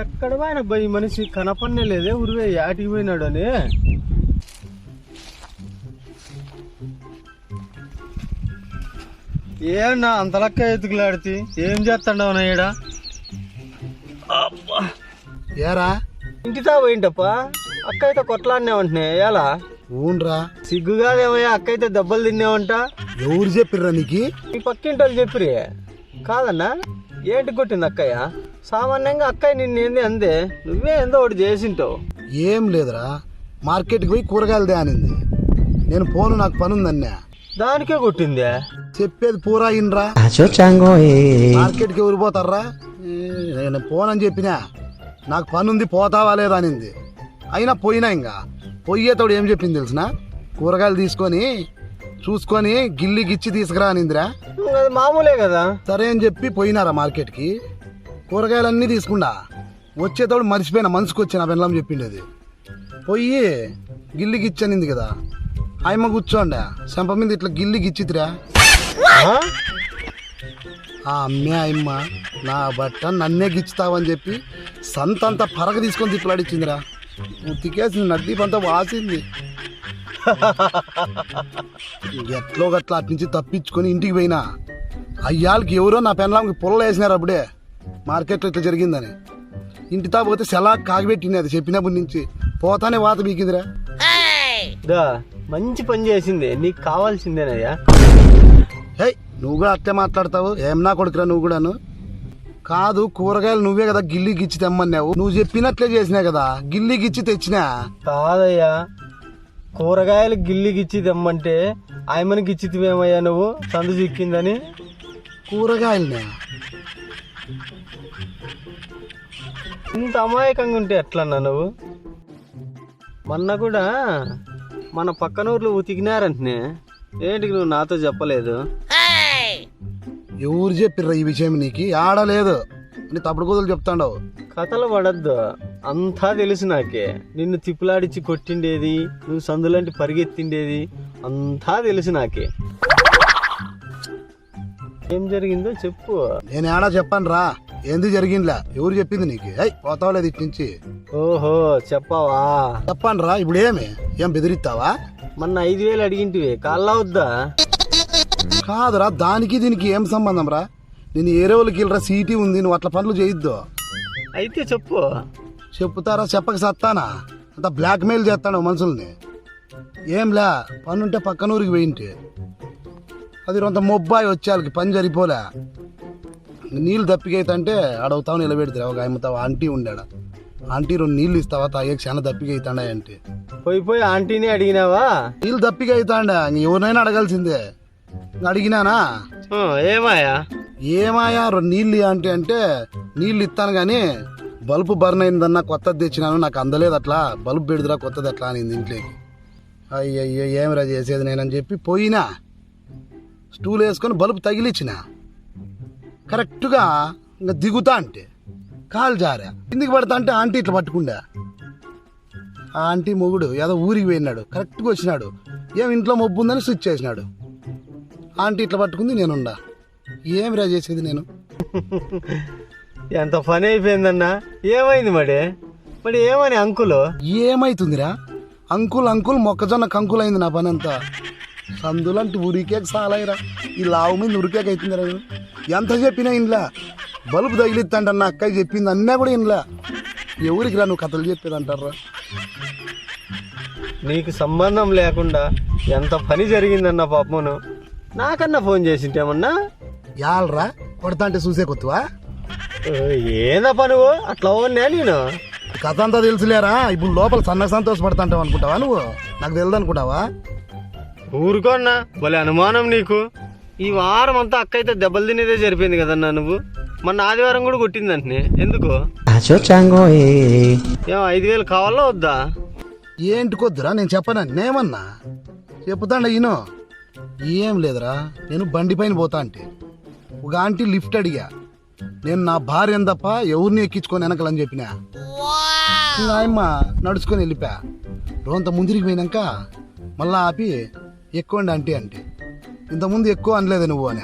ఎక్కడ పోయిన పోయి మనిషి కనపడనే లేదే ఉరివే యాటికి పోయినాడు అని ఏమన్నా అంతలక్క ఎతుకులాడితే ఏం చేస్తాండవు నాయడ ఏరా? ఇంటితా పోయింటప్ప అక్క అయితే కొట్లాడినే ఉంటున్నా ఎలా? ఊన్రా. సిగ్గుగాదేమయ్యా అక్క అయితే దెబ్బలు తిన్నావంట? ఎవరు చెప్పిర్రా నీకు? ఈ పక్కింటి వాళ్ళు చెప్పిరి. కాదన్నా ఏంటి కొట్టింది అక్కయ్య? సామాన్యంగా అక్కయ్య నిన్ను ఏంది అందే? నువ్వే ఏందో ఒకటి చేసింటావు. ఏం లేదురా. మార్కెట్కి పోయి కూరగాయలు దే అనింది నేను పోను నాకు పని ఉందన్నా దానికే కొట్టిందే? చెప్పేది పూరా ఇన్రా. మార్కెట్కి ఎవరు పోతారా నేను పోనని చెప్పినా. నాకు పని ఉంది పోతావా లేదా అనింది. అయినా పోయినా ఇంకా పోయేతోడు ఏం చెప్పింది తెలిసిన? కూరగాయలు తీసుకొని చూసుకొని గిల్లి గిచ్చి తీసుకురా అనిందిరా. అది మామూలే కదా. సరే అని చెప్పి పోయినారా మార్కెట్కి? కూరగాయలన్నీ తీసుకుండా వచ్చేతోడు మర్చిపోయినా మనసుకు వచ్చిన బెల్లం చెప్పిండేది. పోయి గిల్లి గిచ్చనింది కదా. ఆయమ్మ కూర్చోండా. చెంప మీద ఇట్లా గిల్లి గిచ్చితిరా. ఆ? అమ్మే ఆయమ్మ నా బట్ట నన్నే గిచ్చుతావని చెప్పి సంతంతా పరగ తీసుకొని తిప్పలాడిచ్చిందిరా. ఉతికేసింది నడ్డీ పంతా వాసింది. ఎట్లో గట్లా అటు నుంచి తప్పించుకొని ఇంటికి పోయినా. అయ్యాళ్ళకి ఎవరో నా పెన్లాంకి పొల్ల వేసినారు అప్పుడే. మార్కెట్లో ఇట్లా జరిగిందని. ఇంటి తా పోతే సెలా కాగబెట్టింది అది చెప్పినప్పటి నుంచి. పోతానే వాత బీకిందిరా దా మంచి పని చేసింది. నీకు కావాల్సిందేనయ్యా? హే నువ్వు కూడా అట్లే మాట్లాడతావు. ఏం నా కొడుకురా నువ్వు కూడాను? కాదు కూరగాయలు నువ్వే కదా గిల్లి గిచ్చి తెమ్మన్నావు. నువ్వు చెప్పినట్లే చేసినా కదా గిల్లి గిచ్చి తెచ్చినా? కాదయ్యా. కూరగాయలు గిల్లి గిచ్చి తెమ్మంటే ఆయమని గిచ్చితివేమయ్యా నువ్వు? సందు చిక్కిందని. కూరగాయలనే? ఇంత అమాయకంగా ఉంటే ఎట్లన్నా నువ్వు? మొన్న కూడా మన పక్కన ఊర్లో ఉతికినారంటనే. ఏంటికి నువ్వు నాతో చెప్పలేదు? ఎవరు చెప్పిర్రా ఈ విషయం నీకు? ఆడలేదు అని తప్పుడు కూతురు చెప్తాండవు. కథలు పడద్దు. అంతా తెలుసు నాకే. నిన్ను తిప్పులాడిచ్చి కొట్టిండేది నువ్వు సందులంటి పరిగెత్తిండేది అంతా తెలుసు నాకే. ఏం జరిగిందో చెప్పు. నేను ఆడా చెప్పాను రా ఏంది జరిగిందిలా? ఎవరు చెప్పింది నీకు? అయ్ పోతావు లేదు ఇటు నుంచి. ఓహో చెప్పావా? చెప్పాను రా ఇప్పుడు ఏమి ఏం బెదిరిస్తావా? మొన్న ఐదు వేలు అడిగింటివి కాళ్ళ వద్దా? కాదురా దానికి దీనికి ఏం సంబంధం రా నేను ఏరే వాళ్ళకి వెళ్ళరా సీటీ ఉంది నువ్వు అట్లా పనులు చేయొద్దు. అయితే చెప్పు. చెప్తారా చెప్పక సత్తానా? అంత బ్లాక్మెయిల్ చేస్తాడు మనుషుల్ని. ఏంలా పనుంటే పక్కన ఊరికి పోయింటి. అది రొంత మొబ్బాయి వచ్చేళ్ళకి పని జరిపోలే నీళ్ళు దప్పికైతే అడవుతావు నిలబెడితే ఒక ఆయమ్మతావు ఆంటీ ఉండాడ. ఆంటీ రెండు నీళ్ళు ఇస్తావా? తాగే చాలా దప్పికైతాడా అంటే పోయి పోయి ఆంటీని అడిగినావా? నీళ్ళు దప్పికైతాండా. ఎవరినైనా అడగాల్సిందే. అడిగినానా? ఏమాయా? ఏమాయా? రెండు నీళ్ళు అంటే అంటే నీళ్ళు ఇస్తాను కానీ బల్బు బర్న్ అయిందన్నా కొత్తది తెచ్చినాను నాకు అందలేదు అట్లా. బల్బు పెడుదురా కొత్తది అట్లా అనింది ఇంట్లోకి. అయ్యయ్యో ఏమిరా చేసేది నేనని చెప్పి పోయినా. స్టూల్ వేసుకొని బల్బు తగిలిచ్చిన. కరెక్ట్గా ఇంకా దిగుతా అంటే కాలు జారా. కిందికి పడతా అంటే ఆంటీ ఇట్లా పట్టుకుండా. ఆ ఆంటీ మొగుడు ఏదో ఊరికి పోయినాడు కరెక్ట్గా వచ్చినాడు. ఏం ఇంట్లో మబ్బు ఉందని స్విచ్ చేసినాడు. ఆంటీ ఇట్లా పట్టుకుంది నేనుండా. ఏమిరా చేసేది నేను? ఎంత పని అయిపోయిందన్నా. ఏమైంది మడి? మరి ఏమని అంకులు? ఏమైతుందిరా? అంకుల్ అంకుల్ మొక్కజొన్న కంకుల్ అయింది నా పని అంతా సందులంటే ఉరికేక సాలైరా ఈ లావు మీద ఉరికేక అవుతుందిరా. ఎంత చెప్పినా ఇంట్లో బల్బు తగిలిద్దంట అక్కయ్య చెప్పింది అన్నా కూడా ఇంట్లో ఎవరికి రా నువ్వు కథలు చెప్పేది అంటారా నీకు సంబంధం లేకుండా ఎంత పని జరిగిందన్న పాపమును నాకన్నా ఫోన్ చేసింటేమన్నా? యాలరా కొడతా అంటే చూసే కొత్తవా? ఏందప్పా నువ్వు అట్లా ఉన్నా నేను. కథ అంతా తెలుసులేరా? ఇప్పుడు లోపల సన్న సంతోషపడతాంటావు అనుకుంటావా నువ్వు? నాకు తెలియదు అనుకుంటావా ఊరుకోన్నా భలే అనుమానం నీకు. ఈ వారం అంతా అక్క అయితే దెబ్బలు తినేదే జరిపోయింది కదన్నా నువ్వు. మొన్న ఆదివారం కూడా కొట్టిందంటనే. ఎందుకు? ఏం ఐదు వేలు కావాలా వద్దా? ఏంటి కొద్దురా? నేను చెప్పనా? నేమన్నా? చెప్తాండ ఈయన? ఏం లేదురా. నేను బండి పైన పోతా అంటే. ఒక ఆంటీ లిఫ్ట్ అడిగా. నేను నా భార్య తప్ప ఎవరిని ఎక్కించుకొని వెనకలని చెప్పినా. ఆయమ్మ నడుచుకొని వెళ్ళిపా. రోంత ముందురికి పోయినాక మళ్ళా ఆపి ఎక్కువండి ఆంటీ అంటే. ఇంతకుముందు ఎక్కువ అనలేదు నువ్వు అని.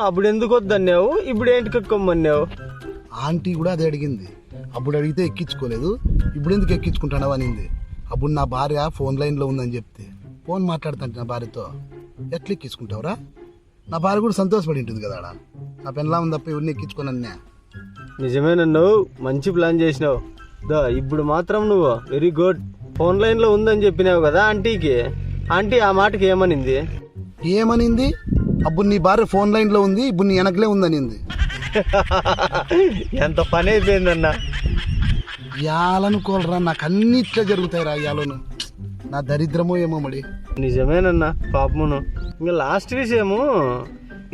అప్పుడు ఎందుకు వద్దన్నావు? ఇప్పుడు ఏంటి కక్కమ్మన్నావు? ఆంటీ కూడా అదే అడిగింది. అప్పుడు అడిగితే ఎక్కించుకోలేదు. ఇప్పుడు ఎందుకు ఎక్కించుకుంటానో అనింది. అప్పుడు నా భార్య ఫోన్ లైన్లో ఉందని చెప్తే ఫోన్ మాట్లాడుతుంటే నా భార్యతో ఎట్లా ఎక్కించుకుంటావురా? నా భార్య కూడా సంతోషపడి ఉంటుంది కదా ఆడ. నా పెళ్ళా ఉంది తప్ప ఎవరిని ఎక్కించుకొని అన్నా. నిజమేనన్ను మంచి ప్లాన్ చేసినావు. దా ఇప్పుడు మాత్రం నువ్వు వెరీ గుడ్. ఫోన్ లైన్లో ఉందని చెప్పినావు కదా ఆంటీకి. ఆంటీ ఆ మాటకి ఏమనింది? ఏమనింది? అప్పుడు నీ భార్య ఫోన్ లైన్లో ఉంది ఇప్పుడు నీ వెనకలే ఉందనింది. ఎంత పని అయిపోయిందన్నా? యాలనుకోలరా నాకు అన్ని ఇట్లా జరుగుతాయి రా యాలను. నా దరిద్రమో ఏమో మరి. నిజమేనన్నా పాపమును. ఇంకా లాస్ట్ విషయము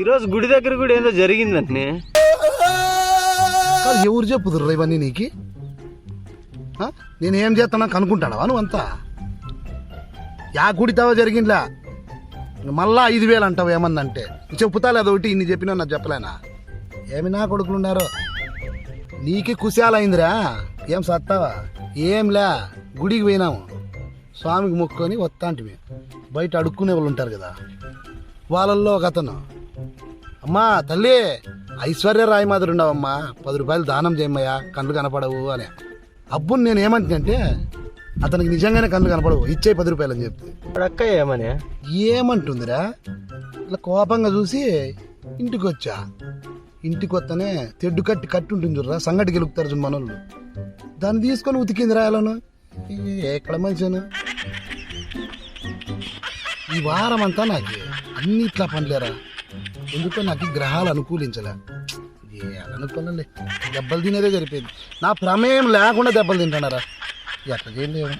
ఈరోజు గుడి దగ్గర కూడా ఏందో జరిగిందంటే ఎవరు చెప్పుదురు ఇవన్నీ నీకు? నేను ఏం చేస్తానో కనుక్కుంటావా నువ్వు అంతా యా కుడితావో జరిగిందిలా. మళ్ళా ఐదు వేలు అంటావు ఏమన్నంటే చెప్పుతా లేదు ఒకటి ఇన్ని చెప్పినా నాకు చెప్పలేనా? ఏమి నా కొడుకులు ఉన్నారు? నీకే కుశాలైందిరా. ఏం సత్తావా? ఏంలే గుడికి పోయినాము. స్వామికి మొక్కుకొని వస్తాంటివి బయట అడుక్కునే వాళ్ళు ఉంటారు కదా. వాళ్ళల్లో ఒక అతను. అమ్మా తల్లి ఐశ్వర్య రాయి మాదిరి ఉండవమ్మా. పది రూపాయలు దానం చేయమ్మయ్యా. కళ్ళు కనపడవు అని. అబ్బుని నేను ఏమంటున్నంటే అతనికి నిజంగానే కళ్ళు కనపడవు. ఇచ్చే పది రూపాయలు అని చెప్తే. అక్క ఏమని? ఏమంటుందిరా? ఇట్లా కోపంగా చూసి ఇంటికి వచ్చా ఇంటికి వస్తేనే తెడ్డు కట్టి కట్టి ఉంటుంది చూడరా సంగటి గెలుపుతారు చూడు మనోళ్ళు. దాన్ని తీసుకొని ఉతికింది రాయాలను ఎక్కడ మంచిను ఈ వారం అంతా నాకు అన్ని ఇట్లా పనిలేరా? ఎందుకో నాకు గ్రహాలు అనుకూలించలే. ఏ అనుకోలే దెబ్బలు తినేదే జరిపోయింది నా ప్రమేయం లేకుండా దెబ్బలు తింటున్నారా? หยากจะยืนเรื่อง